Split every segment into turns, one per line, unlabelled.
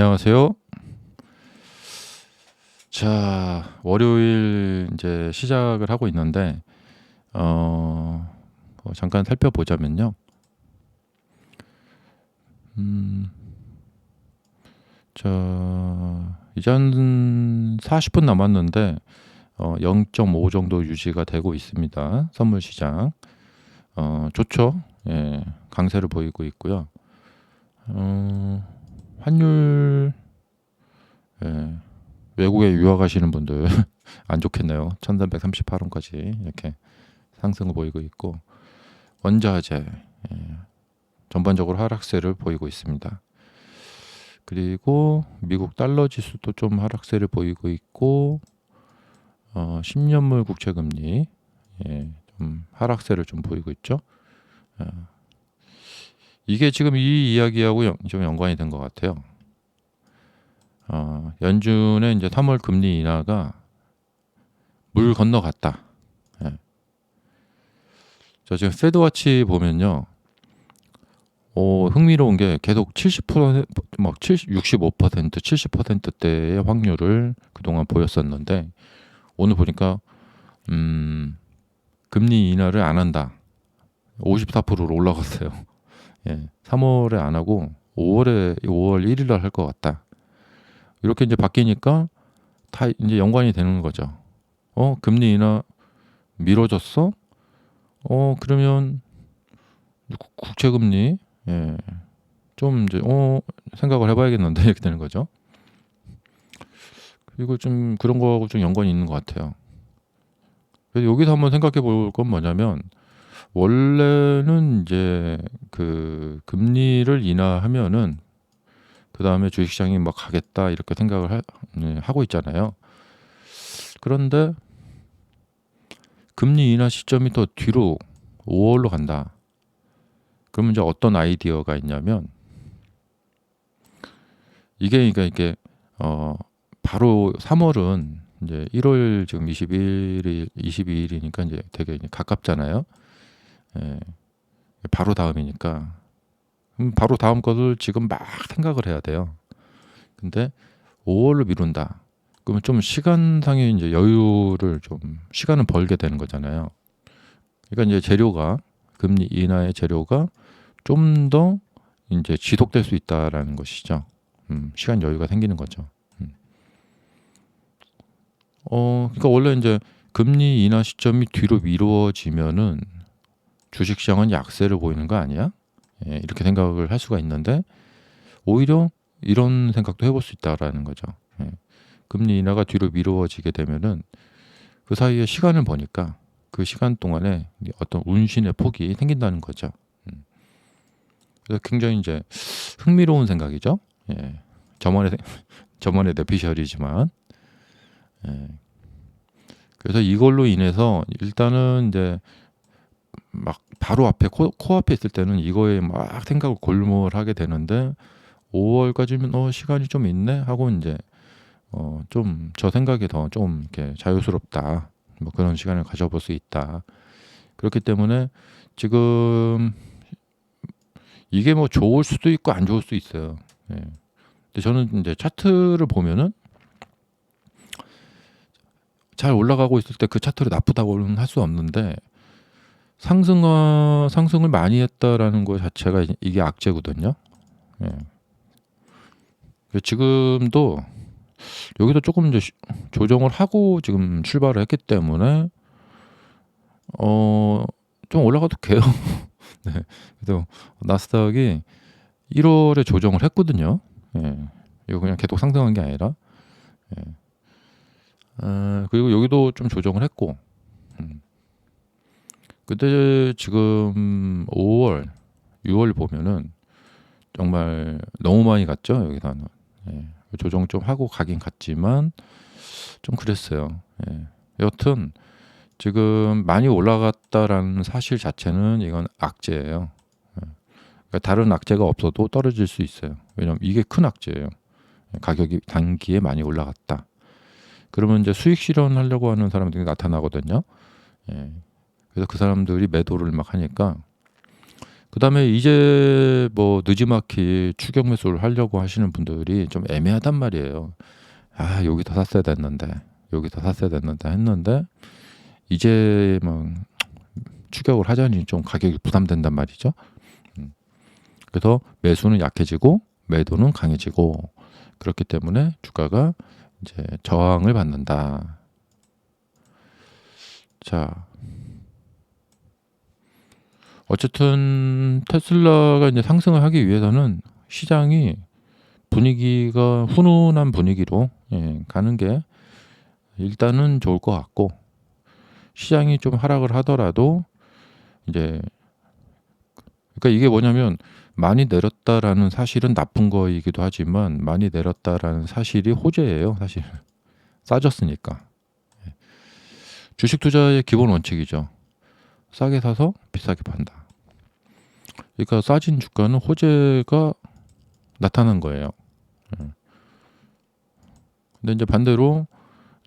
안녕하세요. 자, 월요일 이제 시작을 하고 있는데, 어, 뭐 잠깐 살펴보자면요. 음, 자, 이제 한 40분 남았는데, 어, 0.5 정도 유지가 되고 있습니다. 선물 시장. 어, 좋죠. 예, 강세를 보이고 있고요. 어, 환율, 예, 외국에 유학하시는 분들 안 좋겠네요. 1338원까지 이렇게 상승을 보이고 있고, 원자재, 예, 전반적으로 하락세를 보이고 있습니다. 그리고 미국 달러 지수도 좀 하락세를 보이고 있고, 어, 10년물 국채 금리, 예, 좀 하락세를 좀 보이고 있죠. 어, 이게 지금 이 이야기하고 연, 좀 연관이 된 것 같아요. 어, 연준의 이제 3월 금리 인하가 물 건너갔다. 예. 저 지금 페드와치 보면요. 오, 흥미로운 게 계속 70%막 70, 65% 70%대의 확률을 그동안 보였었는데 오늘 보니까 음, 금리 인하를 안 한다. 54%로 올라갔어요. 예. 3월에 안 하고 5월에 5월 1일 날 할 것 같다. 이렇게 이제 바뀌니까 다 이제 연관이 되는 거죠. 어, 금리 인하 미뤄졌어? 어, 그러면 국채 금리 예. 좀 이제 어, 생각을 해 봐야겠는데 이렇게 되는 거죠. 그리고 좀 그런 거하고 좀 연관이 있는 것 같아요. 그래서 여기서 한번 생각해 볼 건 뭐냐면 원래는 이제 그 금리를 인하하면은 그 다음에 주식 시장이 막 가겠다 이렇게 생각을 하, 네, 하고 있잖아요. 그런데 금리 인하 시점이 더 뒤로 5 월로 간다. 그러면 이제 어떤 아이디어가 있냐면 이게 그러니까 이게 어 바로 3 월은 이제 1 월 지금 21 일 22 일이니까 이제 되게 이제 가깝잖아요. 예. 바로 다음이니까 바로 다음 것을 지금 막 생각을 해야 돼요. 근데 5월로 미룬다. 그러면 좀 시간상의 이제 여유를 좀 시간을 벌게 되는 거잖아요. 그러니까 이제 재료가 금리 인하의 재료가 좀 더 이제 지속될 수 있다라는 것이죠. 음, 시간 여유가 생기는 거죠. 음. 어, 그러니까 원래 이제 금리 인하 시점이 뒤로 미루어지면은 주식시장은 약세를 보이는 거 아니야? 예, 이렇게 생각을 할 수가 있는데 오히려 이런 생각도 해볼 수 있다라는 거죠. 예. 금리 인하가 뒤로 미루어지게 되면은 그 사이에 시간을 보니까 그 시간 동안에 어떤 운신의 폭이 생긴다는 거죠. 음. 그래서 굉장히 이제 흥미로운 생각이죠. 예. 저만의 저만의 내피셜이지만 예. 그래서 이걸로 인해서 일단은 이제 막 바로 앞에 코, 코앞에 있을 때는 이거에 막 생각을 골몰하게 되는데 5월까지면 어 시간이 좀 있네 하고 이제 어 좀 저 생각이 더 좀 이렇게 자유스럽다 뭐 그런 시간을 가져볼 수 있다 그렇기 때문에 지금 이게 뭐 좋을 수도 있고 안 좋을 수도 있어요. 예. 근데 저는 이제 차트를 보면은 잘 올라가고 있을 때 그 차트를 나쁘다고는 할 수 없는데 상승과 상승을 많이 했다라는 것 자체가 이게 악재거든요. 예. 지금도 여기서 조금 이제 조정을 하고 지금 출발을 했기 때문에 어 좀 올라가도 돼요. 네. 그래서 나스닥이 1월에 조정을 했거든요. 예. 이거 그냥 계속 상승한 게 아니라. 예. 어, 그리고 여기도 좀 조정을 했고. 음. 근데 지금 5월, 6월 보면은 정말 너무 많이 갔죠 여기서는 예, 조정 좀 하고 가긴 갔지만 좀 그랬어요. 예. 여튼 지금 많이 올라갔다라는 사실 자체는 이건 악재예요. 예. 그러니까 다른 악재가 없어도 떨어질 수 있어요. 왜냐하면 이게 큰 악재예요. 예, 가격이 단기에 많이 올라갔다. 그러면 이제 수익 실현하려고 하는 사람들이 나타나거든요. 예. 그래서 그 사람들이 매도를 막 하니까 그다음에 이제 뭐 느지막이 추격 매수를 하려고 하시는 분들이 좀 애매하단 말이에요. 아 여기다 샀어야 됐는데 여기다 샀어야 됐는데 했는데 이제 막 추격을 하자니 좀 가격이 부담된단 말이죠. 음. 그래서 매수는 약해지고 매도는 강해지고 그렇기 때문에 주가가 이제 저항을 받는다. 자, 어쨌든 테슬라가 이제 상승을 하기 위해서는 시장이 분위기가 훈훈한 분위기로 예, 가는 게 일단은 좋을 것 같고 시장이 좀 하락을 하더라도 이제 그러니까 이게 뭐냐면 많이 내렸다라는 사실은 나쁜 거이기도 하지만 많이 내렸다라는 사실이 호재예요. 사실 싸졌으니까 예. 주식 투자의 기본 원칙이죠. 싸게 사서 비싸게 판다. 그러니까 싸진 주가는 호재가 나타난 거예요. 예. 근데 이제 반대로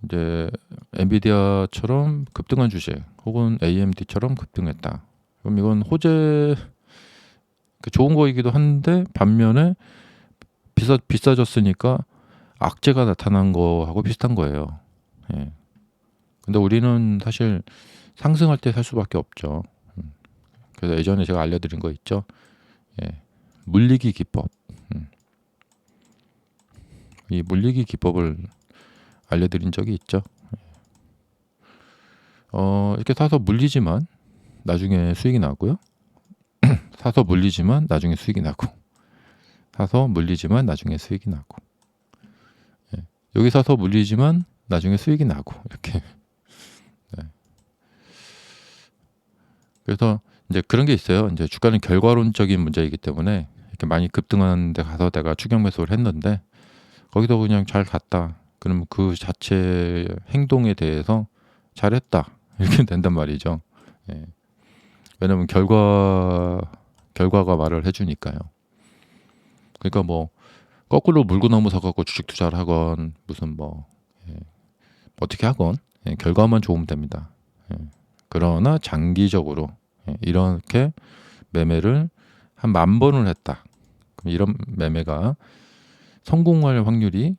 이제 엔비디아처럼 급등한 주식 혹은 AMD처럼 급등했다. 그럼 이건 호재 그 좋은 거이기도 한데 반면에 비싸 비싸졌으니까 악재가 나타난 거하고 비슷한 거예요. 예. 근데 우리는 사실 상승할 때 살 수밖에 없죠. 음. 그래서 예전에 제가 알려드린 거 있죠. 예. 물리기 기법. 음. 이 물리기 기법을 알려드린 적이 있죠. 예. 어, 이렇게 사서 물리지만 나중에 수익이 나고요. 사서 물리지만 나중에 수익이 나고 사서 물리지만 나중에 수익이 나고 예. 여기 사서 물리지만 나중에 수익이 나고 이렇게 네. 그래서 이제 그런 게 있어요. 이제 주가는 결과론적인 문제이기 때문에 이렇게 많이 급등하는 데 가서 내가 추격 매수를 했는데 거기서 그냥 잘 갔다. 그러면 그 자체 행동에 대해서 잘했다. 이렇게 된단 말이죠. 예. 왜냐면 결과 결과가 말을 해주니까요. 그러니까 뭐 거꾸로 물구나무 서갖고 주식 투자를 하건 무슨 뭐 예, 어떻게 하건 예, 결과만 좋으면 됩니다. 예, 그러나 장기적으로 예, 이렇게 매매를 한 만 번을 했다. 그럼 이런 매매가 성공할 확률이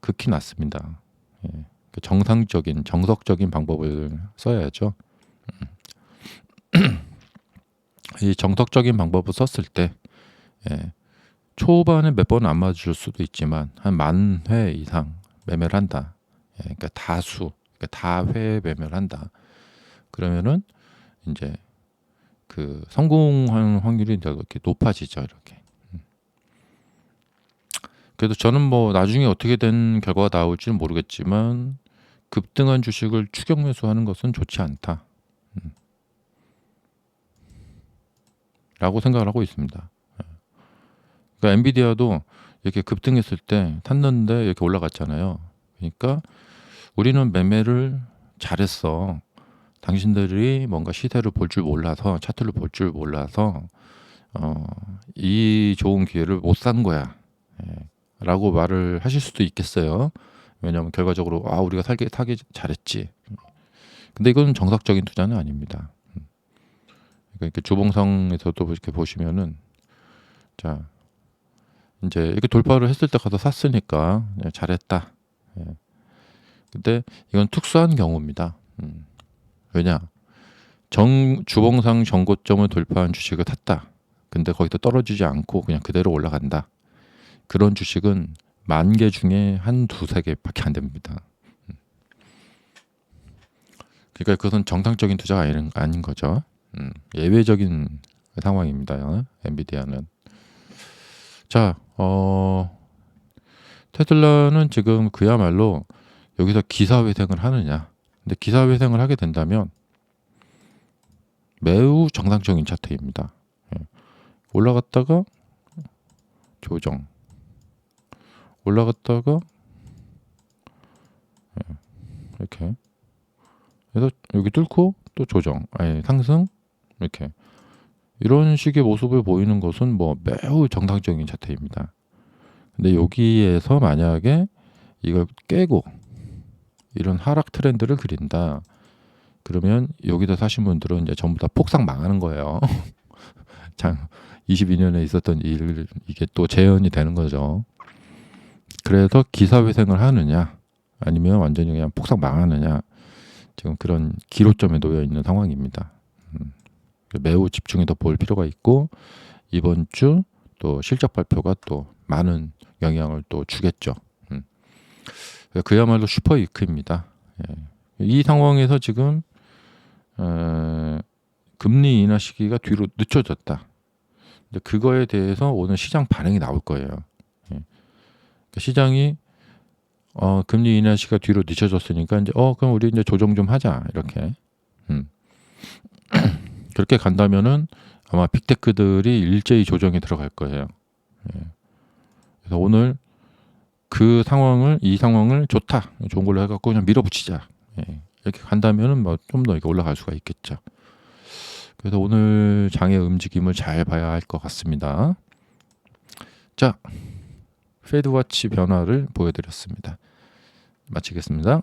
극히 낮습니다. 예, 그 정상적인 정석적인 방법을 써야죠. 음. 이 정석적인 방법을 썼을 때 예, 초반에 몇 번 안 맞을 수도 있지만 한 만 회 이상 매매를 한다. 예, 그러니까 다수, 그러니까 다회 매매를 한다. 그러면은 이제 그 성공하는 확률이 이렇게 높아지죠. 이렇게. 음. 그래도 저는 뭐 나중에 어떻게 된 결과가 나올지는 모르겠지만 급등한 주식을 추격 매수하는 것은 좋지 않다. 음. 라고 생각을 하고 있습니다. 예. 그러니까 엔비디아도 이렇게 급등했을 때 탔는데 이렇게 올라갔잖아요. 그러니까 우리는 매매를 잘했어. 당신들이 뭔가 시세를 볼 줄 몰라서 차트를 볼 줄 몰라서 어, 이 좋은 기회를 못 산 거야. 예. 라고 말을 하실 수도 있겠어요. 왜냐하면 결과적으로 아 우리가 살게 사기 잘했지. 근데 이건 정석적인 투자는 아닙니다. 그러니까 이렇게 주봉상에서도 이렇게 보시면은 자 이제 이렇게 돌파를 했을 때 가서 샀으니까 예, 잘했다. 예. 근데 이건 특수한 경우입니다. 음. 왜냐 정 주봉상 정고점을 돌파한 주식을 탔다. 근데 거기서 떨어지지 않고 그냥 그대로 올라간다. 그런 주식은 만 개 중에 한 두세 개밖에 안 됩니다. 음. 그러니까 그것은 정상적인 투자가 아닌, 아닌 거죠. 음, 예외적인 상황입니다. 엔비디아는. 자, 어, 테슬라는 지금 그야말로 여기서 기사회생을 하느냐. 근데 기사회생을 하게 된다면 매우 정상적인 차트입니다. 예. 올라갔다가 조정. 올라갔다가 예. 이렇게. 그래서 여기 뚫고 또 조정. 아니, 상승 이렇게 이런 식의 모습을 보이는 것은 뭐 매우 정상적인 차트입니다. 근데 여기에서 만약에 이걸 깨고 이런 하락 트렌드를 그린다. 그러면 여기다 사신 분들은 이제 전부 다 폭삭 망하는 거예요. 장 22년에 있었던 일 이게 또 재현이 되는 거죠. 그래서 기사회생을 하느냐 아니면 완전히 그냥 폭삭 망하느냐 지금 그런 기로점에 놓여 있는 상황입니다. 음, 매우 집중해서 볼 필요가 있고 이번 주 또 실적 발표가 또 많은 영향을 또 주겠죠. 음. 그야말로 슈퍼 위크입니다. 예. 이 상황에서 지금 어, 금리 인하 시기가 뒤로 늦춰졌다. 근데 그거에 대해서 오늘 시장 반응이 나올 거예요. 예. 그러니까 시장이 어, 금리 인하 시기가 뒤로 늦춰졌으니까 이제 어 그럼 우리 이제 조정 좀 하자 이렇게. 음. 그렇게 간다면은 아마 빅테크들이 일제히 조정에 들어갈 거예요. 예. 그래서 오늘 그 상황을 이 상황을 좋다 좋은 걸로 해갖고 그냥 밀어붙이자 예. 이렇게 간다면은 뭐 좀 더 이렇게 올라갈 수가 있겠죠. 그래서 오늘 장의 움직임을 잘 봐야 할 것 같습니다. 자, 페드와치 변화를 보여드렸습니다. 마치겠습니다.